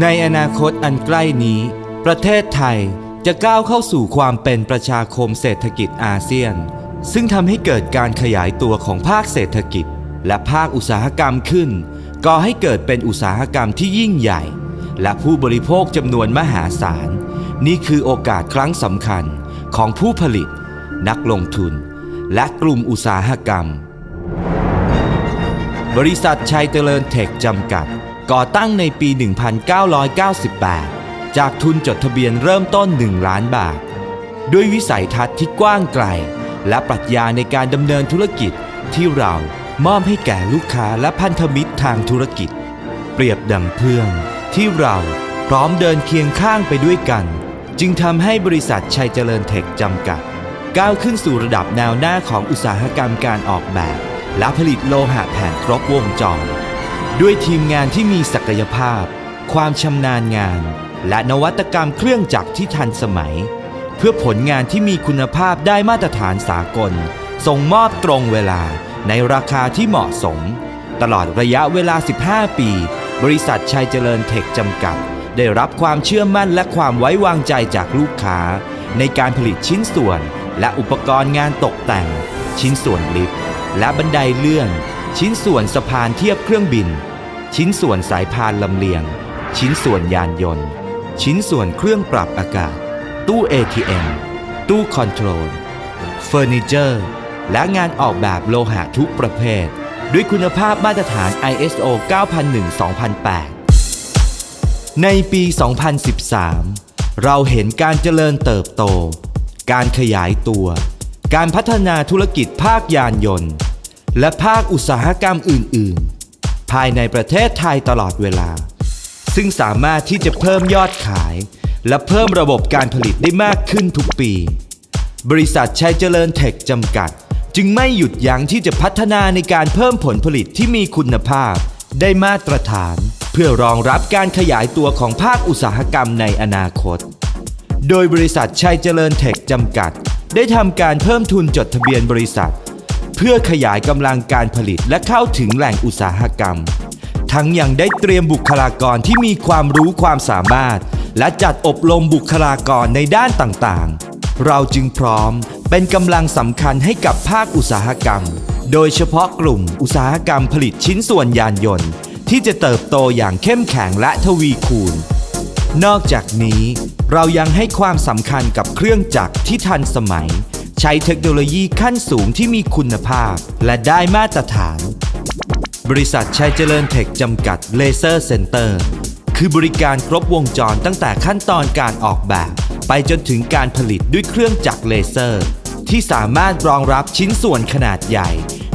ในอนาคตอันใกล้นี้ ประเทศไทยจะก้าวเข้าสู่ความเป็นประชาคมเศรษฐกิจอาเซียน ซึ่งทำให้เกิดการขยายตัวของภาคเศรษฐกิจ และภาคอุตสาหกรรมขึ้น ก่อให้เกิดเป็นอุตสาหกรรมที่ยิ่งใหญ่ และผู้บริโภคจำนวนมหาศาล นี่คือโอกาสครั้งสำคัญของผู้ผลิต นักลงทุน และกลุ่มอุตสาหกรรม บริษัทชัยเจริญเทคจำกัด ก่อตั้งในปี 1998 จากทุนจดทะเบียนเริ่มต้น 1 ล้านบาท ด้วยวิสัยทัศน์ที่กว้างไกล และปรัชญาในการดำเนินธุรกิจที่เรามอบให้แก่ลูกค้าและพันธมิตรทางธุรกิจ เปรียบดังเพื่อนที่เราพร้อมเดินเคียงข้างไปด้วยกัน จึงทำให้บริษัทชัยเจริญเทคจำกัด ก้าวขึ้นสู่ระดับแนวหน้าของอุตสาหกรรมการออกแบบ และผลิตโลหะแผ่นครบวงจร ด้วยทีมงานที่มีศักยภาพ ความชำนาญงาน และนวัตกรรมเครื่องจักรที่ทันสมัย เพื่อผลงานที่มีคุณภาพได้มาตรฐานสากล ส่งมอบตรงเวลาในราคาที่เหมาะสม ตลอดระยะเวลา 15 ปี บริษัทชัยเจริญเทคจำกัด ได้รับความเชื่อมั่นและความไว้วางใจจากลูกค้า ในการผลิตชิ้นส่วน และอุปกรณ์งานตกแต่ง ชิ้นส่วนลิฟต์และบันไดเลื่อน ชิ้นส่วนสะพานเทียบเครื่องบิน ชิ้นส่วนสายพานลำเลียง ชิ้นส่วนยานยนต์ ชิ้นส่วนเครื่องปรับอากาศ ตู้ ATM ตู้คอนโทรล เฟอร์นิเจอร์ และงานออกแบบโลหะทุกประเภท ด้วยคุณภาพมาตรฐาน ISO 9001-2008 ในปี 2013 เราเห็นการเจริญเติบโต การขยายตัว การพัฒนาธุรกิจภาคยานยนต์ และภาคอุตสาหกรรมอื่น ๆ ภายในประเทศไทยตลอดเวลา ซึ่งสามารถที่จะเพิ่มยอดขาย และเพิ่มระบบการผลิตได้มากขึ้นทุกปี บริษัทชัยเจริญเทคจำกัด จึงไม่หยุดยั้งที่จะพัฒนาในการเพิ่มผลผลิตที่มีคุณภาพ ได้มาตรฐาน เพื่อรองรับการขยายตัวของภาคอุตสาหกรรมในอนาคต โดยบริษัทชัยเจริญเทคจำกัด ได้ทำการเพิ่มทุนจดทะเบียนบริษัท เพื่อขยายกำลังการผลิตและเข้าถึงแหล่งอุตสาหกรรม ทั้งยังได้เตรียมบุคลากรที่มีความรู้ความสามารถ และจัดอบรมบุคลากรในด้านต่างๆ เราจึงพร้อมเป็นกำลังสำคัญให้กับภาคอุตสาหกรรม โดยเฉพาะกลุ่มอุตสาหกรรมผลิตชิ้นส่วนยานยนต์ ที่จะเติบโตอย่างเข้มแข็งและทวีคูณ นอกจากนี้ เรายังให้ความสำคัญกับเครื่องจักรที่ทันสมัย ใช้เทคโนโลยีขั้นสูงที่มีคุณภาพ และได้มาตรฐาน บริษัทชัยเจริญเทคจำกัดเลเซอร์เซ็นเตอร์คือบริการครบวงจรตั้งแต่ขั้นตอนการออกแบบ ไปจนถึงการผลิตด้วยเครื่องจักรเลเซอร์ ที่สามารถรองรับชิ้นส่วนขนาดใหญ่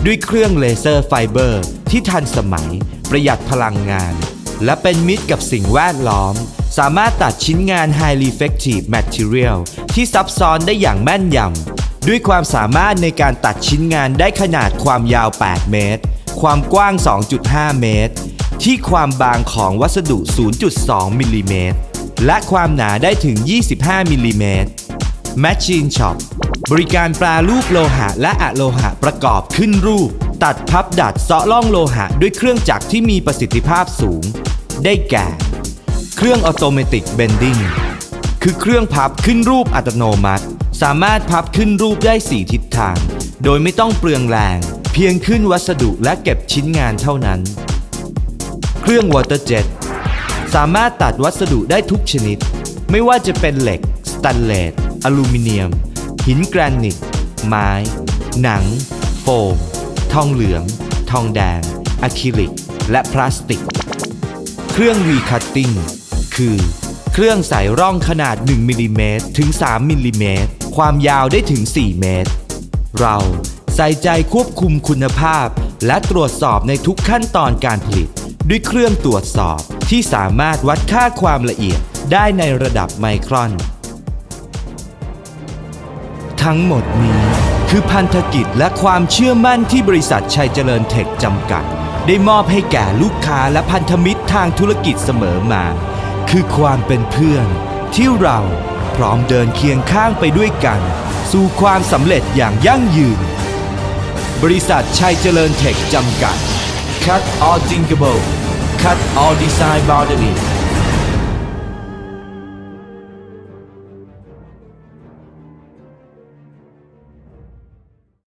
ด้วยเครื่องเลเซอร์ไฟเบอร์ ที่ทันสมัย ประหยัดพลังงาน และเป็นมิตรกับสิ่งแวดล้อม สามารถตัดชิ้นงาน High Reflective Material ที่ซับซ้อนได้อย่างแม่นยำ ด้วยความสามารถในการตัดชิ้นงานได้ขนาดความยาว 8 เมตร ความกว้าง 2.5 เมตร ที่ความบางของวัสดุ 0.2 มิลลิเมตร และความหนาได้ถึง 25 มิลลิเมตร Machine Shop บริการแปลรูปโลหะและอะโลหะประกอบขึ้นรูป ตัดพับดัดเซาะล่องโลหะด้วยเครื่องจักรที่มีประสิทธิภาพสูง ได้แก่ เครื่องออโตเมติกเบนดิ้งคือเครื่องพับขึ้นรูปอัตโนมัติ สามารถพับขึ้นรูปได้ 4 ทิศทาง โดยไม่ต้องเปลืองแรง เพียงขึ้นวัสดุและเก็บชิ้นงานเท่านั้น เครื่องวอเตอร์เจ็ตสามารถตัดวัสดุได้ทุกชนิด ไม่ว่าจะเป็นเหล็ก สแตนเลส อลูมิเนียม หินแกรนิต ไม้ หนัง โฟม ทองเหลือง ทองแดงอะคริลิก และพลาสติก เครื่อง V-cutting คือ เครื่องใส่ร่องขนาด 1มิลลิเมตรถึง 3มิลลิเมตรความยาวได้ถึง 4 เมตร เราใส่ใจควบคุมคุณภาพ และตรวจสอบในทุกขั้นตอนการผลิต ด้วยเครื่องตรวจสอบที่สามารถวัดค่าความละเอียดได้ในระดับไมครอน ทั้งหมดนี้คือพันธกิจและความเชื่อมั่นที่บริษัทชัยเจริญเทคจำกัด ได้มอบให้แก่ลูกค้าและพันธมิตรทางธุรกิจเสมอมา คือความเป็นเพื่อน ที่เราพร้อมเดินเคียงข้างไปด้วยกัน สู่ความสำเร็จอย่างยั่งยืน บริษัทชัยเจริญเทคจำกัด Cut all thinkable Cut all design boundary